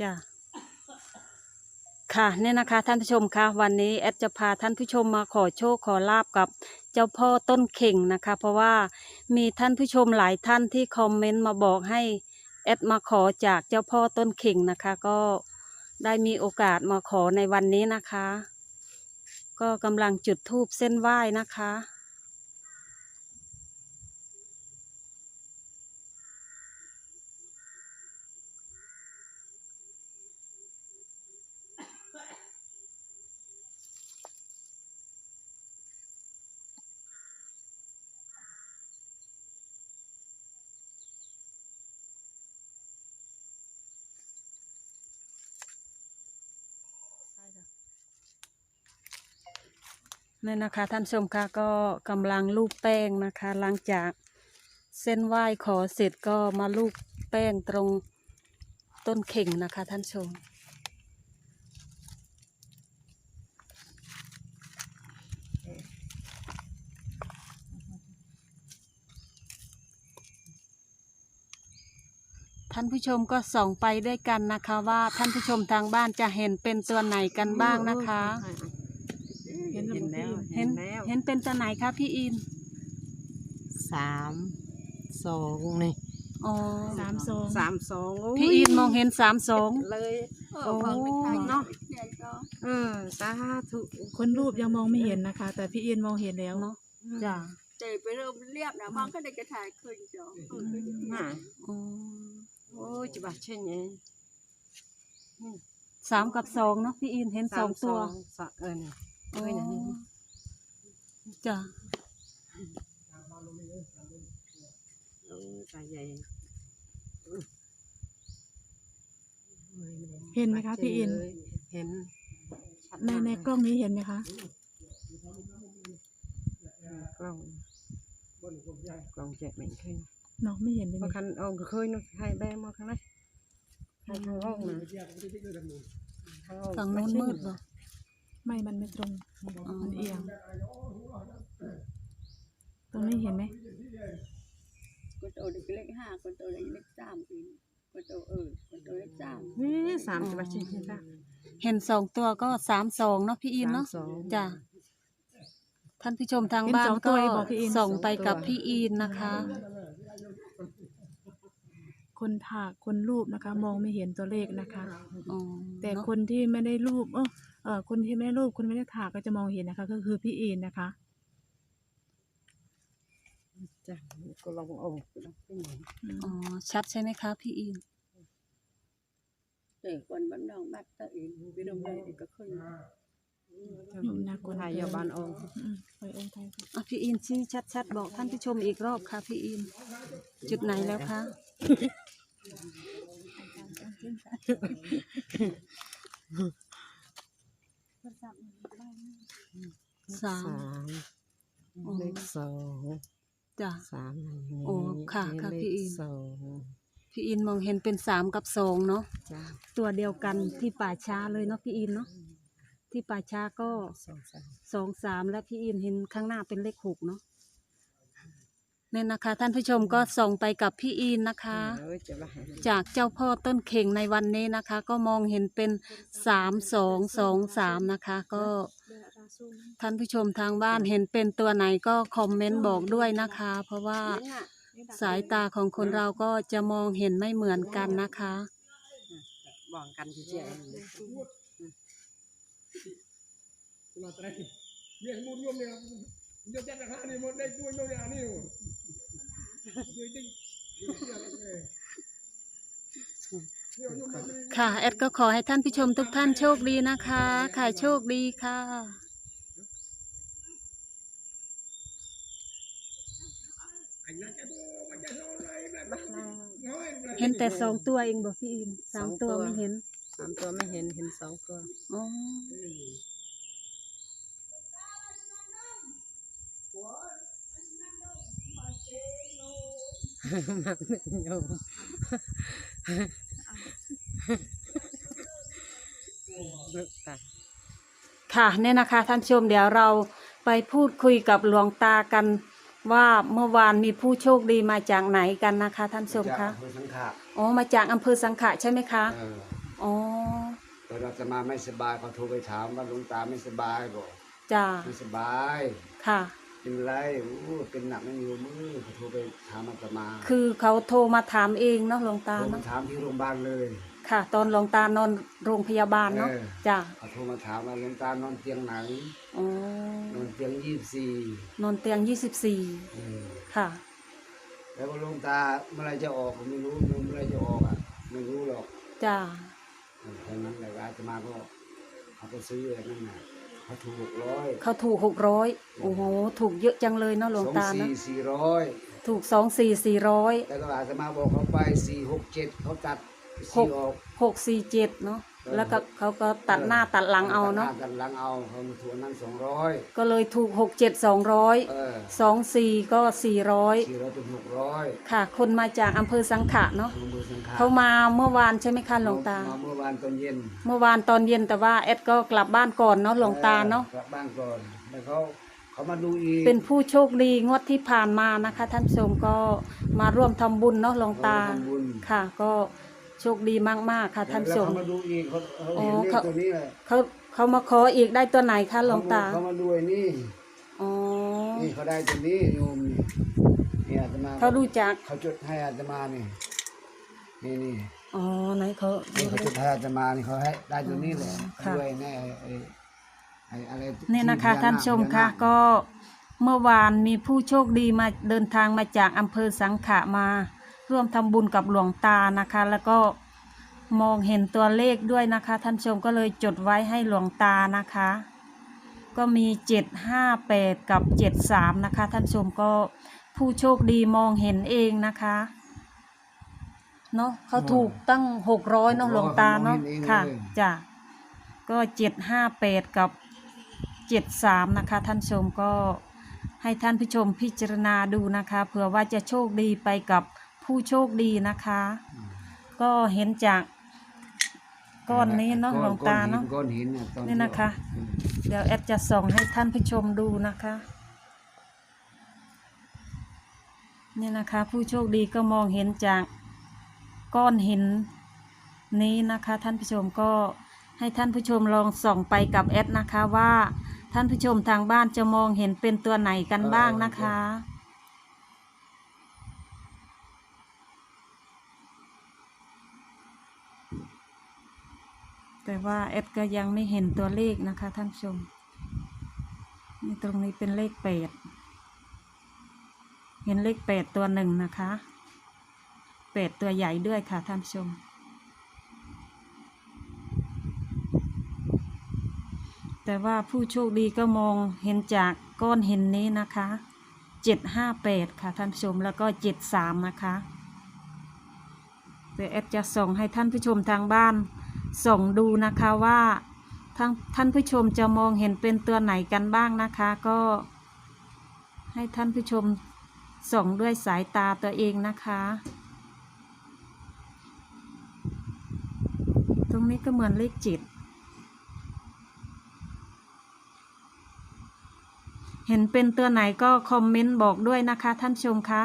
จ้ะค่ะเนี่ยนะคะท่านผู้ชมคะวันนี้แอดจะพาท่านผู้ชมมาขอโชคขอลาบกับเจ้าพ่อต้นเข่งนะคะ เพราะว่ามีท่านผู้ชมหลายท่านที่คอมเมนต์มาบอกให้แอดมาขอจากเจ้าพ่อต้นเข่งนะคะ ก็ได้มีโอกาสมาขอในวันนี้นะคะ ก็กำลังจุดธูปเส้นไหว้นะคะ นี่นะคะท่านชมคะก็กำลังลูบแป้งนะคะหลังจากเส้นไหว้ขอเสร็จก็มาลูบแป้งตรงต้นเข่งนะคะท่านชม ท่านผู้ชมก็ส่องไปด้วยกันนะคะว่าท่านผู้ชมทางบ้านจะเห็นเป็นตัวไหนกันบ้างนะคะ เห็นแล้วเห็นแล้วเห็นเป็นตัวไหนคะพี่อินสามสองนี่อ๋อสามสองสามสองโยพี่อินมองเห็นสามสองเลยโอ้เนาะเออสาธุคนรูปยังมองไม่เห็นนะคะ แต่พี่อินมองเห็นแล้วเนาะจ้ะใจไปเริ่มเรียบนะบางก็ได้กระถ่ายขึ้นจ้ะมาอ๋อโอ้ยจะบาดเช่นนี้สามกับสองเนาะพี่อินเห็นสองตัวสองเออ นี่อ๋อเอ้ยนะจ้ะโอ้ยตายใหญ่เห็นไหมคะพี่อิน เห็นชัดในมากในกล้องนี้เห็นไหมคะ กล้องกล้องแจกเหม็นขึ้นเนาะไม่เห็นเลยมานี่คันเอาก็เคยเนาะให้แบงมาข้างนให้ทางห้องนะทางห้องฝั่งนู้นมืดบ่ ไม่มันไม่ตรงอ๋อมันเอียง ตรงนี้เห็นไหมก็โตเด็กเล็กห้าก็โตเด็กเล็กสามปีก็โตเออก็โตเล็กสามนี่สามจะบาดเช่นนี้จ้ะเห็นสองตัวก็สามสองเนาะพี่อินเนาะสามสองจ้ะท่านผู้ชมทางเห็นบ้าสนองตัก็วเองบอกพี่อินส่องไปกับสองตัวพี่อินนะคะ คนถากคนรูปนะคะ มองไม่เห็นตัวเลขนะคะอ๋อแต่เนาะคนที่ไม่ได้รูปเออ เออคนที่ไม่ได้รูปคนไม่ได้ถากก็จะมองเห็นนะคะ ก็คือพี่อินนะคะจ้ะก็ลองเอาก็ลองขึ้นมาอ๋อชัดใช่ไหมคะพี่อินเด็กคนบ้านนอกบ้านตะอินไปโรงเรียนก็ขึ้นหนุ่มนักคนถ่ายยาบานเอาอืมไปองค์ไทยก่อนอะพี่อินชี้ชัดๆบอกท่านผู้ชมอีกรอบค่ะพี่อิน จุดไหนแล้วคะ สาม อ๋อ เลขสอง จ้ะ สามนั่นไง โอ้ ค่ะค่ะเลขพี่อิน สองพี่อินมองเห็นเป็นสามกับสองเนาะจ้ะตัวเดียวกันที่ป่าช้าเลยเนาะพี่อินเนาะที่ป่าช้าก็สองสามสองสามและพี่อินเห็นข้างหน้าเป็นเลขหกเนาะเนี่ยนะคะ ท่านผู้ชมก็ส่งไปกับพี่อินนะคะ เอ้ยจะมาหาจากเจ้าพ่อต้นเข่งในวันนี้นะคะ ก็มองเห็นเป็นสามสองสองสามนะคะ ก็ท่านผู้ชมทางบ้านเห็นเป็นตัวไหนก็คอมเมนต์บอกด้วยนะคะ เพราะว่า สายตาของคนเราก็จะมองเห็นไม่เหมือนกันนะคะบอกกันที่เจ้าค่ะแอดก็ขอให้ท่านผู้ชมทุกท่านโชคดีนะคะ ค่ะโชคดีค่ะ เห็นแต่สองตัวเองบอกพี่อินสามตัวไม่เห็นสามตัวไม่เห็นเห็นสองตัวอ๋อมักไม่ยอมลูกตาค่ะเนี่ยนะคะท่านผู้ชมเดี๋ยวเราไปพูดคุยกับหลวงตากัน ว่าเมื่อวานมีผู้โชคดีมาจากไหนกันนะคะ ท่านผู้ชมจากคะอำเภอสังขะอ๋อ มาจากอำเภอสังขะใช่ไหมคะ เอออ๋อตอนอาตมาไม่สบายเขาโทรไปถามว่าหลวงตาไม่สบายบอกจ้าไม่สบายค่ะ เป็นไรอู้เป็นหนักไม่มีมือเขาโทรไปถามอาตมาคือเขาโทรมาถามเองเนาะหลวงตาโทรมาเนาะถามที่โรงพยาบาลเลย ค่ะ ตอนหลวงตานอนโรงพยาบาลเนาะเออ จ้าเขาโทรมาถามว่าหลวงตานอนเตียงไหนอ๋อนอนเตียงยี่สิบสี่นอนเตียงยี่สิบสี่เออค่ะ แล้วก็หลวงตาเมื่อไรจะออกผมไม่รู้เมื่อไรจะออกอะไม่รู้หรอกจ้าเออตอนนั้นแหละอาตมาก็เขาก็ซื้ออะไรนั่นน่ะเขาถูกหกร้อยเขาถูกหกร้อยโอ้โห ถูกเยอะจังเลยเนาะหลวงสองตาเนาะสี่สี่ร้อยถูกสองสี่สี่ร้อยแล้วก็อาตมาบอกเขาไปสี่หกเจ็ดเขาตัด หสี่กออก หกสี่เจ็ดเนาะเออ แล้วก็เขาก็ตัดหน้าตัดหลังเอาเนาะตัดหตัดหลังเอาเขามาทวนนั่นสองร้อยก็เลยถูกหกเจ็ดสองร้อยเออสองสี่ก็สี่ร้อยสี่ร้อยเป็นหกร้อยค่ะ คนมาจากอำเภอสังขะเนาะมือสังขารเขามาเมื่อวานใช่ไหมคะหลวงตามาเมื่อวานตอนเย็นเมื่อวานตอนเย็นแต่ว่าเอ็ดก็กลับบ้านก่อนเนาะหลวงตาเนาะออกลับบ้านก่อนแล้วเขาเขามาดูอีกเป็นผู้โชคดีงวดที่ผ่านมานะคะ ท่านผู้ชมก็มาร่วมทำบุญเนาะหลวงตา เขมทำบุญ ค่ะก็ โชคดีมากๆค่ะท่านผู้ชม แล้วเขามาดูอีกเขาเขาเห็นอ๋อเลขเขาตัวนี้แหละเขาเขามาขออีกได้ตัวไหนคะหลวงตา เขามาดูไอ้นี่ อ๋อ นี่เขาได้ตัวนี้โยมนี่นี่อาตมาเขารู้จัก เขาจดให้อาตมานี่นี่นี่อ๋อไหนเขาดูนี่เขาเลจยดให้อาตมานี่เขาให้ได้ตัวนี้แหละค่ะ ด้วยแน่ไอ้ไอ้อะไรนี่นะคะที่ท่านผู้ชมค่ะพญานาก็ เมื่อวานมีผู้โชคดีมาเดินทางมาจากอำเภอสังขะมา ร่วมทำบุญกับหลวงตานะคะ แล้วก็มองเห็นตัวเลขด้วยนะคะ ท่านผู้ชมก็เลยจดไว้ให้หลวงตานะคะ ก็มีเจ็ดห้าแปดกับเจ็ดสามนะคะ ท่านผู้ชมก็ผู้โชคดีมองเห็นเองนะคะเนาะเขาถูกตั้งหกร้อยเนาะหลวงตาเนาะค่ะจ้ะก็เจ็ดห้าแปดกับเจ็ดสามนะคะ ท่านผู้ชมก็ให้ท่านผู้ชมพิจารณาดูนะคะเผื่อว่าจะโชคดีไปกับ ผู้โชคดีนะคะ ก็เห็นจากก้อนนี้เนาะหลวงตาเนาะก้อนหินน่ะตอนี่นะคะอืมเดี๋ยวแอดจะส่งให้ท่านผู้ชมดูนะคะ นี่นะคะ ผู้โชคดีก็มองเห็นจากก้อนหินนี้นะคะ ท่านผู้ชมก็ให้ท่านผู้ชมลองส่องไปกับแอดนะคะว่าท่านผู้ชมทางบ้านจะมองเห็นเป็นตัวไหนกันบ้างนะคะ แต่ว่าแอดก็ยังไม่เห็นตัวเลขนะคะท่านชม นี่ตรงนี้เป็นเลขแปดเห็นเลขแปดตัวหนึ่งนะคะแปดตัวใหญ่ด้วยค่ะท่านชม แต่ว่าผู้โชคดีก็มองเห็นจากก้อนเห็นนี้นะคะเจ็ดห้าแปดค่ะท่านชมแล้วก็เจ็ดสามนะคะเดี๋ยวแอดจะส่งให้ท่านผู้ชมทางบ้าน ส่งดูนะคะว่าท่านท่านผู้ชมจะมองเห็นเป็นตัวไหนกันบ้างนะคะ ก็ ให้ท่านผู้ชมส่องด้วยสายตาตัวเองนะคะ ตรงนี้ก็เหมือนเลขจ็ดเห็นเป็นตัวไหนก็คอมเมนต์บอกด้วยนะคะท่านชมคะ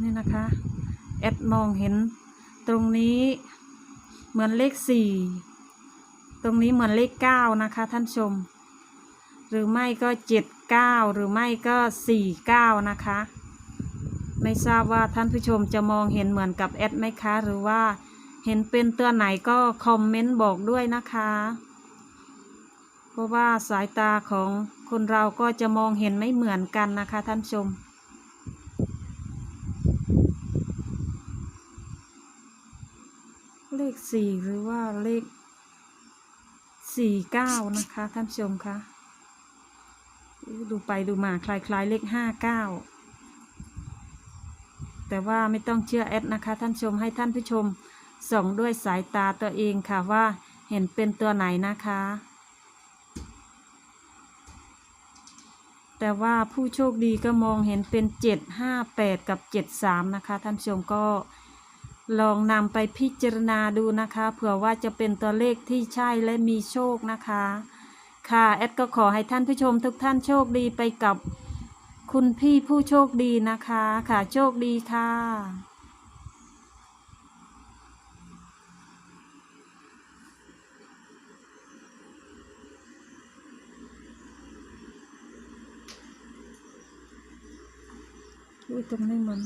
นี่นะคะ อดมองเห็น ตรงนี้เหมือนเลขสี่ตรงนี้เหมือนเลขเก้านะคะท่านชม หรือไม่ก็เจ็ดเก้าหรือไม่ก็สี่เก้านะคะ ไม่ทราบว่าท่านผู้ชมจะมองเห็นเหมือนกับแอดไหมคะ หรือว่าเห็นเป็นตัวไหนก็คอมเมนต์บอกด้วยนะคะเพราะว่าสายตาของคนเราก็จะมองเห็นไม่เหมือนกันนะคะท่านชม เลข สี่หรือว่าเลขสี่เก้านะคะ ท่านผู้ชมคะดูไปดูมาคล้ายๆเลขห้าเก้าแต่ว่าไม่ต้องเชื่อแอดนะคะ ท่านชมให้ท่านผู้ชมส่องด้วยสายตาตัวเองค่ะว่าเห็นเป็นตัวไหนนะคะ แต่ว่าผู้โชคดีก็มองเห็นเป็นเจ็ดห้าแปดกับเจ็ดสามนะคะ ท่านผู้ชมก็ ลองนำไปพิจารณาดูนะคะเผื่อว่าจะเป็นตัวเลขที่ใช่และมีโชคนะคะ ค่ะแอดก็ขอให้ท่านผู้ชมทุกท่านโชคดีไปกับคุณพี่ผู้โชคดีนะคะ ค่ะโชคดีค่ะอุ้ยตรงนี้มัน